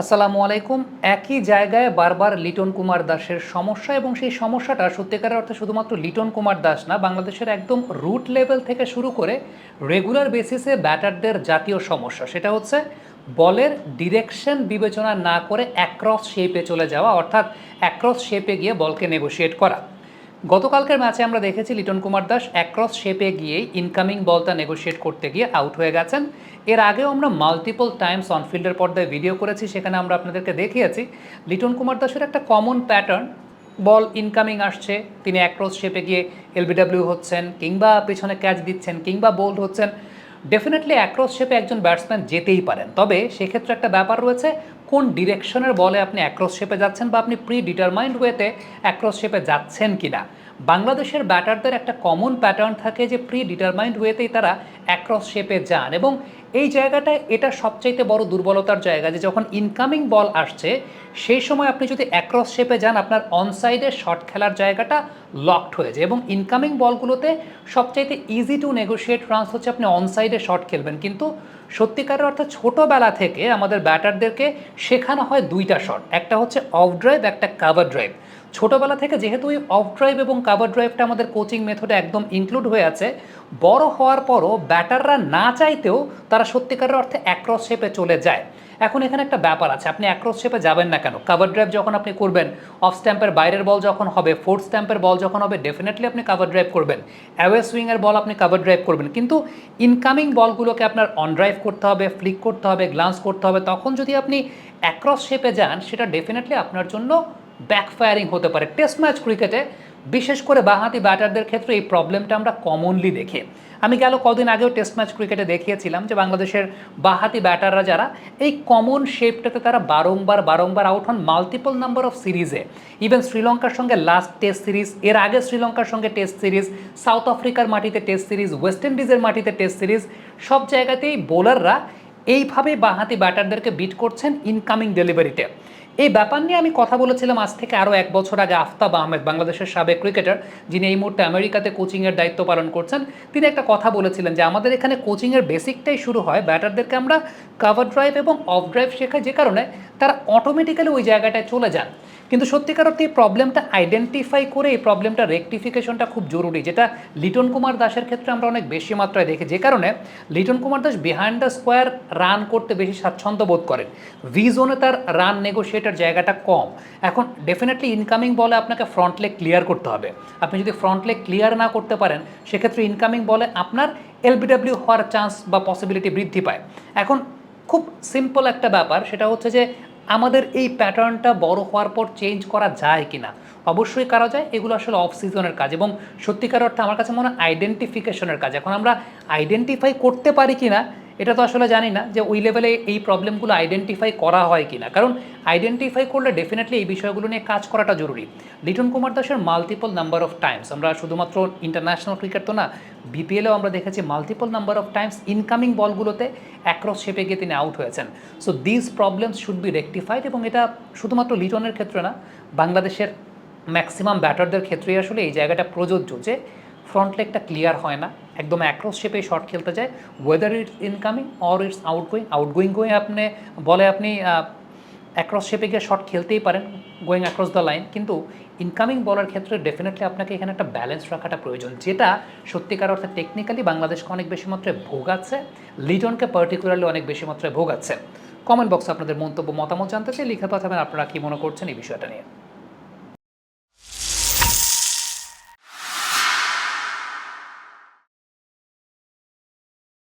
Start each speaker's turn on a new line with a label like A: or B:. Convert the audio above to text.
A: আসসালামু আলাইকুম। একই জায়গায় বারবার লিটন কুমার দাসের সমস্যা এবং সেই সমস্যাটা সত্যিকারের অর্থে শুধুমাত্র লিটন কুমার দাস না, বাংলাদেশের একদম রুট লেভেল থেকে শুরু করে রেগুলার বেসিসে ব্যাটারদের জাতীয় সমস্যা। সেটা হচ্ছে বলের ডিরেকশন বিবেচনা না করে অ্যাক্রস শেপে চলে যাওয়া, অর্থাৎ অ্যাক্রস শেপে গিয়ে বলকে নেগোশিয়েট করা। গতকালকের ম্যাচে আমরা দেখেছি লিটন কুমার দাস অ্যাক্রস শেপে গিয়েই ইনকামিং বলটা নেগোশিয়েট করতে গিয়ে আউট হয়ে গেছেন। এর আগেও আমরা মাল্টিপল টাইমস অনফিল্ডের পর্দায় ভিডিও করেছি, সেখানে আমরা আপনাদেরকে দেখিয়েছি। লিটন কুমার দাসের একটা কমন প্যাটার্ন বল ইনকামিং আসছে, তিনি অ্যাক্রস শেপে গিয়ে এলবিডব্লিউ হচ্ছেন, কিংবা পেছনে ক্যাচ দিচ্ছেন, কিংবা বোল্ড হচ্ছেন। ডেফিনেটলি অ্যাক্রস শেপে একজন ব্যাটসম্যান যেতেই পারেন। তবে সেক্ষেত্রে একটা ব্যাপার রয়েছে, কোন ডিরেকশনের বলে আপনি অ্যাক্রস শেপে যাচ্ছেন বা আপনি প্রি ডিটারমাইন্ড ওয়েতে অ্যাক্রস শেপে যাচ্ছেন কিনা। বাংলাদেশের ব্যাটারদের একটা কমন প্যাটার্ন থাকে যে প্রি ডিটারমাইন্ড ওয়েতেই তারা অ্যাক্রস শেপে যান এবং এই জায়গাটায় এটা সবচাইতে বড় দুর্বলতার জায়গা যে যখন ইনকামিং বল আসছে, সেই সময় আপনি যদি অ্যাক্রস শেপে যান, আপনার অনসাইডে শট খেলার জায়গাটা লকড হয়ে যায় এবং ইনকামিং বলগুলোতে সবচাইতে ইজি টু নেগোশিয়েট রানস হচ্ছে আপনি অনসাইডে শট খেলবেন। কিন্তু সত্যিকারের অর্থে ছোটোবেলা থেকে আমাদের ব্যাটারদেরকে শেখানো হয় দুইটা শট একটা হচ্ছে অফ ড্রাইভ একটা কাভার ড্রাইভ ছোটোবেলা থেকে যেহেতু ওই অফ ড্রাইভ এবং কাভার ড্রাইভটা আমাদের কোচিং মেথডে একদম ইনক্লুড হয়ে আছে, বড় হওয়ার পরও ব্যাটাররা না চাইতেও তারা সত্যিকারের অর্থে অ্যাক্রস শেপে চলে যায়। এখন এখানে একটা ব্যাপার আছে, আপনি অ্যাক্রস শেপে যাবেন না কেন? কাভার ড্রাইভ যখন আপনি করবেন অফ স্ট্যাম্পের বাইরের বল যখন হবে ফোর্থ স্ট্যাম্পের বল যখন হবে ডেফিনেটলি আপনি কাভার ড্রাইভ করবেন। অ্যাওয়ে সুইংয়ের বল আপনি কাভার ড্রাইভ করবেন। কিন্তু ইনকামিং বলগুলোকে আপনার অন ড্রাইভ করতে হবে ফ্লিক করতে হবে গ্লান্স করতে হবে, তখন যদি আপনি অ্যাক্রস শেপে যান, সেটা ডেফিনেটলি আপনার জন্য ব্যাকফায়ারিং হতে পারে। টেস্ট ম্যাচ ক্রিকেটে বিশেষ করে বাঁহাতি ব্যাটারদের ক্ষেত্রে এই প্রবলেমটা আমরা কমনলি দেখি। আমি গেল কদিন আগেও টেস্ট ম্যাচ ক্রিকেটে দেখিয়েছিলাম যে বাংলাদেশের বাহাতি ব্যাটাররা যারা, এই কমন শেপটাতে তারা বারংবার বারংবার আউট হন মাল্টিপল নাম্বার অফ সিরিজে ইভেন শ্রীলঙ্কার সঙ্গে লাস্ট টেস্ট সিরিজ এর আগে শ্রীলঙ্কার সঙ্গে টেস্ট সিরিজ সাউথ আফ্রিকার মাটিতে টেস্ট সিরিজ ওয়েস্ট ইন্ডিজের মাটিতে টেস্ট সিরিজ সব জায়গাতেই বোলাররা এইভাবে বাঁহাতি ব্যাটারদেরকে বিট করছেন ইনকামিং ডেলিভারিতে এই ব্যাপার নিয়ে আমি কথা বলেছিলাম আজ থেকে আরও এক বছর আগে আফতাব আহমেদ, বাংলাদেশের সাবেক ক্রিকেটার যিনি এই মুহূর্তে আমেরিকাতে কোচিংয়ের দায়িত্ব পালন করছেন। তিনি একটা কথা বলেছিলেন যে, আমাদের এখানে কোচিংয়ের বেসিকটাই শুরু হয়। ব্যাটারদেরকে আমরা কাভার ড্রাইভ এবং অফ ড্রাইভ শেখাই। যে কারণে তারা অটোমেটিক্যালি ওই জায়গাটায় চলে যান। কিন্তু সত্যিকার অর্থে এই প্রবলেমটা আইডেন্টিফাই করে এই প্রবলেমটা রেকটিফিকেশনটা খুব জরুরি, যেটা লিটন কুমার দাসের ক্ষেত্রে আমরা অনেক বেশি মাত্রায় দেখি যে কারণে Liton Kumar Das behind the square run করতে বেশি স্বাচ্ছন্দ্য বোধ করেন। ভি জোনে তার রান নেগোশিয়েটার জায়গাটা কম। এখন ডেফিনেটলি ইনকামিং বলে আপনাকে ফ্রন্ট লেগ ক্লিয়ার করতে হবে। আপনি যদি ফ্রন্ট লেগ ক্লিয়ার না করতে পারেন, সেক্ষেত্রে ইনকামিং বলে আপনার এলবিডব্লিউ হওয়ার চান্স বা পসিবিলিটি বৃদ্ধি পায়। এখন খুব সিম্পল একটা ব্যাপার, সেটা হচ্ছে যে আমাদের এই প্যাটার্নটা বড় হওয়ার পর চেঞ্জ করা যায় কি না অবশ্যই করা যায়। এগুলো আসলে অফ সিজনের কাজ এবং সত্যিকার অর্থে আমার কাছে মনে হয় আইডেন্টিফিকেশনের কাজ। এখন আমরা আইডেন্টিফাই করতে পারি কি না এটা তো আসলে জানি না যে ওই লেভেলে এই প্রবলেমগুলো আইডেন্টিফাই করা হয় কি না কারণ আইডেন্টিফাই করলে ডেফিনেটলি এই বিষয়গুলো নিয়ে কাজ করাটা জরুরি। লিটন কুমার দাসের মাল্টিপল নাম্বার অফ টাইমস আমরা শুধুমাত্র ইন্টারন্যাশনাল ক্রিকেট তো না বিপিএলেও আমরা দেখেছি multiple number of times incoming বলগুলোতে across শেপে গিয়ে তিনি আউট হয়েছেন। So this problems should be rectified এবং এটা শুধুমাত্র লিটনের ক্ষেত্রে না, বাংলাদেশের ম্যাক্সিমাম ব্যাটারদের ক্ষেত্রেই আসলে এই জায়গাটা প্রযোজ্য যে ফ্রন্ট লেগটা ক্লিয়ার হয় না। একদম অ্যাক্রস শেপে শর্ট খেলতে যায়। Whether it's incoming or it's out going out going আপনি বলে আপনি অ্যাক্রস শেপে গিয়ে শট খেলতেই পারেন গোয়িং অ্যাক্রস দ্য লাইন কিন্তু ইনকামিং বলার ক্ষেত্রে ডেফিনেটলি আপনাকে এখানে একটা ব্যালেন্স রাখাটা প্রয়োজন, যেটা সত্যিকার অর্থে টেকনিক্যালি বাংলাদেশকে অনেক বেশি মাত্রায় ভোগাচ্ছে লিটনকে পার্টিকুলারলি অনেক বেশি মাত্রায় ভোগাচ্ছে কমেন্ট বক্সে আপনাদের মন্তব্য, মতামত জানতে চাই লিখে পাঠাবেন। আপনারা কী মনে করছেন এই বিষয়টা নিয়ে?